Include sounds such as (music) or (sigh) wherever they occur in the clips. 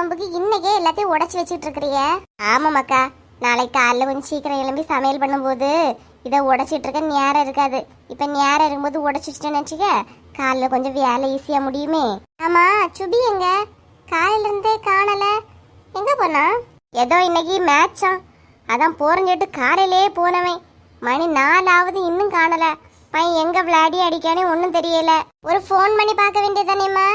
குழம்புக்கு இன்னைக்கே எல்லாத்தையும் உடச்சி வச்சுட்டு இருக்கிறிய ஆமாம்க்கா நாளைக்கு காலைல கொஞ்சம் சீக்கிரம் எழும்பி சமையல் பண்ணும்போது இதை உடைச்சிட்டு இருக்க நேரம் இருக்காது. இப்போ நேரம் இருக்கும்போது உடச்சிட்டேன்னு வச்சுக்க காலைல கொஞ்சம் வேலை ஈஸியாக முடியுமே. ஆமா சுபி எங்க? காலையில இருந்தே காணல. எங்க போனா? ஏதோ இன்னைக்கு மேட்சா அதான் போறேன்னு காலையிலே போனவன். மணி நாலாவது இன்னும் காணல. பையன் எங்க விளையாடி அடிக்கானே ஒன்றும் தெரியல. ஒரு ஃபோன் பண்ணி பார்க்க வேண்டியதானேம்மா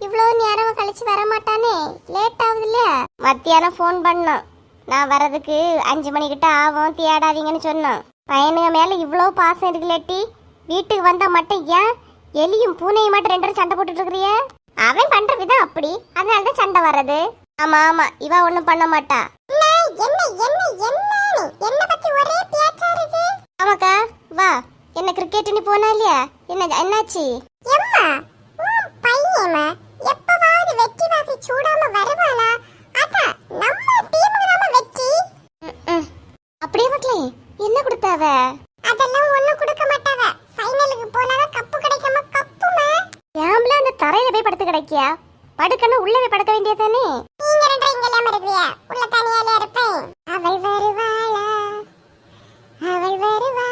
இவ்வளோ நேரம் கழிச்சு வர மாட்டானே லேட் ஆகுது இல்லையா மத்தியானம் ஃபோன் பண்ணோம் நான் வரதுக்கு அஞ்சு மணிக்கிட்ட ஆகும் தேடாதீங்கன்னு சொன்னோம் பையனுங்க மேல இவ்வளோ பாசம் இருக்குல்லட்டி வீட்டுக்கு வந்தா மட்டும் ஏன்? எலியும் பூனையும் மட்டும் ரெண்டு பேரும் சண்டை போட்டுட்டு இருக்கிறிய? அவன் பண்ற விதம் அப்படி. அதனால தான் சண்டை வர்றது. ஆமா ஆமா. இவ ஒண்ணும் பண்ண மாட்டா. ஆமாக்கா வா. என்ன கிரிக்கெட் நீ போனா இல்லையா? என்ன என்னாச்சு? கொடுத்தாவ அதெல்லாம் ஒண்ணும் கொடுக்க மாட்டாவ ஃபைனலுக்கு போனாதான் கப்பு கிடைக்காம கப்புமா? ஏம்ல அந்த தரையில போய் படுத்து கிடைக்கியா? படுக்கணும் உள்ள போய் படுக்க வேண்டியதானே நீங்க ரெண்டு இங்க இல்லாம இருப்பியா உள்ள தனியால இருப்பேன். அவள் வருவாளா? அவள் வருவாளா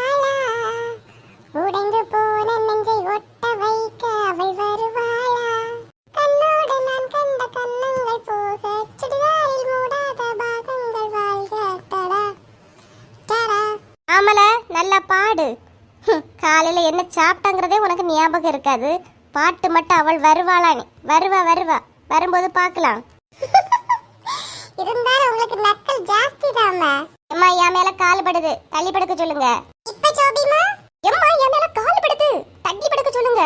என்ன சாப்பிட்டாங்கிறதே உனக்கு ஞாபகம் இருக்காது. பாட்டு மட்டும் அவள் வருவாளானே. வருவா வருவா. வரும்போது பார்க்கலாம். (laughs) இருந்தாலும் உங்களுக்கு நக்கல் ஜாஸ்தி தாமா அம்மா என் மேல கால் படுது. தள்ளி படுக்க சொல்லுங்க. இப்ப ஜோபிமா? எம்மா என் மேல கால் படுது. தள்ளி படுக்க சொல்லுங்க.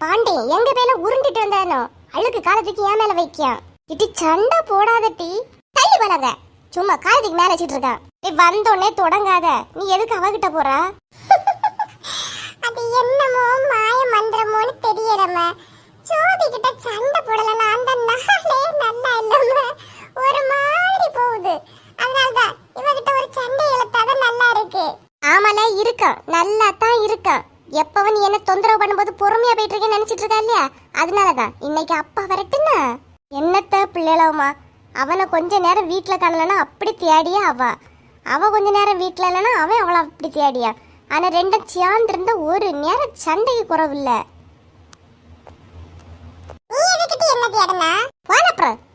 பாண்டே எங்க மேல உருண்டிட்டு வந்தானோ? அழுக்கு காலத்துக்கு என் மேல வைக்கியான் இட்டி சண்டை போடாதட்டி தள்ளி வராங்க சும்மா காலத்துக்கு மேல வச்சிட்டு இருக்கான். வந்தோடனே தொடங்காத. நீ எதுக்கு அவகிட்ட போறா? (laughs) அது என்னமோ மாய மந்திரமோன்னு தெரியலம ஜோதி கிட்ட சண்டை போடலன்னா அந்த நாளே நல்லா இல்லம ஒரு மாதிரி போகுது. அதனாலதான் இவகிட்ட ஒரு சண்டை இழுத்தாதான் நல்லா இருக்கு. ஆமால இருக்கான் நல்லா தான் இருக்கான் எப்பவும் நீ என்ன தொந்தரவு பண்ணும்போது பொறுமையா போயிட்டு இருக்கேன்னு நினைச்சிட்டு இருக்கா இல்லையா? அதனாலதான் இன்னைக்கு அப்பா வரட்டுன்னா என்னத்த பிள்ளைகளவுமா அவனை கொஞ்ச நேரம் வீட்டில் காணலன்னா அப்படி தேடியா அவ. அவ கொஞ்ச நேரம் வீட்டில் இல்லைன்னா அவன் அவளை அப்படி தேடியா? ஆனா ரெண்டும் சேர்ந்திருந்த ஒரு நேரம் சண்டைக்கு குறவில்ல.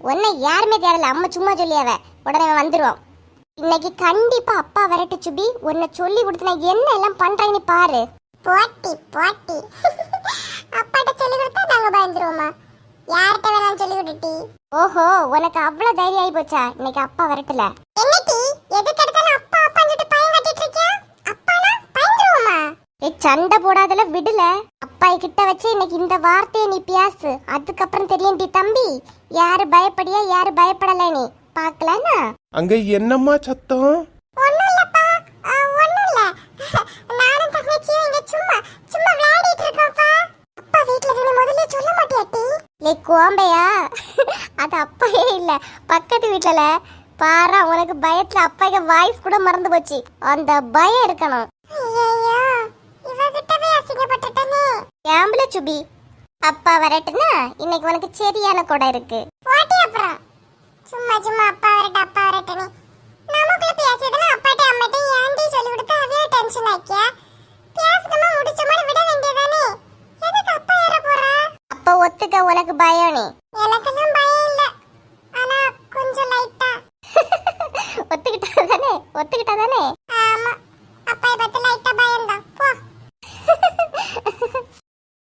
உன்னை யாருமே தேடல. அம்மா சும்மா சொல்லியாவ. உடனே அவன் வந்துருவான். இன்னைக்கு கண்டிப்பா அப்பா வரட்டு சுபி. உன்னை சொல்லி கொடுத்து நான் என்ன எல்லாம் பண்றேன்னு பாரு. போட்டி போட்டி. அப்பாட்ட சொல்லி கொடுத்தா நாங்க பயந்துருவோமா? யார்கிட்ட வேணாலும் சொல்லி விட்டுட்டி ஓஹோ உனக்கு அவ்வளவு தைரியம் ஆயி போச்சா? இன்னைக்கு அப்பா வரட்டுல. சண்டை போடாதல விடல. அப்பா கிட்ட வச்சு இன்னைக்கு இந்த வார்த்தையை நீ பேசு. அதுக்கப்புறம் தெரியும் டி தம்பி யாரு பயப்படியா யாரு பயப்படல நீ? பாக்கலனா அங்க என்னம்மா சத்தம்? ஒண்ணும் இல்லப்பா ஒண்ணும் இல்ல (laughs) நானும் தங்கச்சியும் இங்க சும்மா சும்மா விளையாடிட்டு இருக்கோம்ப்பா. அப்பா வீட்ல இருந்து முதல்ல சொல்ல மாட்டியாட்டி லே கோம்பையா? (laughs) அது அப்பவே இல்ல. பக்கத்து வீட்ல பாரா உனக்கு பயத்துல அப்பாக்கு வாய்ஸ் கூட மறந்து போச்சு. அந்த பயம் இருக்கணும். சுபி? அப்பா வரட்டுனா இன்னைக்கு உனக்கு சரியான கொடை இருக்கு. போட்டி அப்புறம். சும்மா சும்மா அப்பா வரட்டு அப்பா வரட்டுன்னு நமக்குள்ள பேசியதெல்லாம் அப்பாட்ட அம்மாட்ட ஏன்டி சொல்லி கொடுத்தா அதே டென்ஷன் ஆக்கியா? பேசணுமா முடிச்ச மாதிரி விட வேண்டியதானே? எதுக்கு அப்பா ஏற போறா? அப்ப ஒத்துக்க உனக்கு பயம் நீ? எனக்கெல்லாம் பயம் இல்ல. ஆனா கொஞ்சம் லைட்டா (laughs) ஒத்துக்கிட்டா தானே ஒத்துக்கிட்டா தானே ஆமா அப்பா (laughs)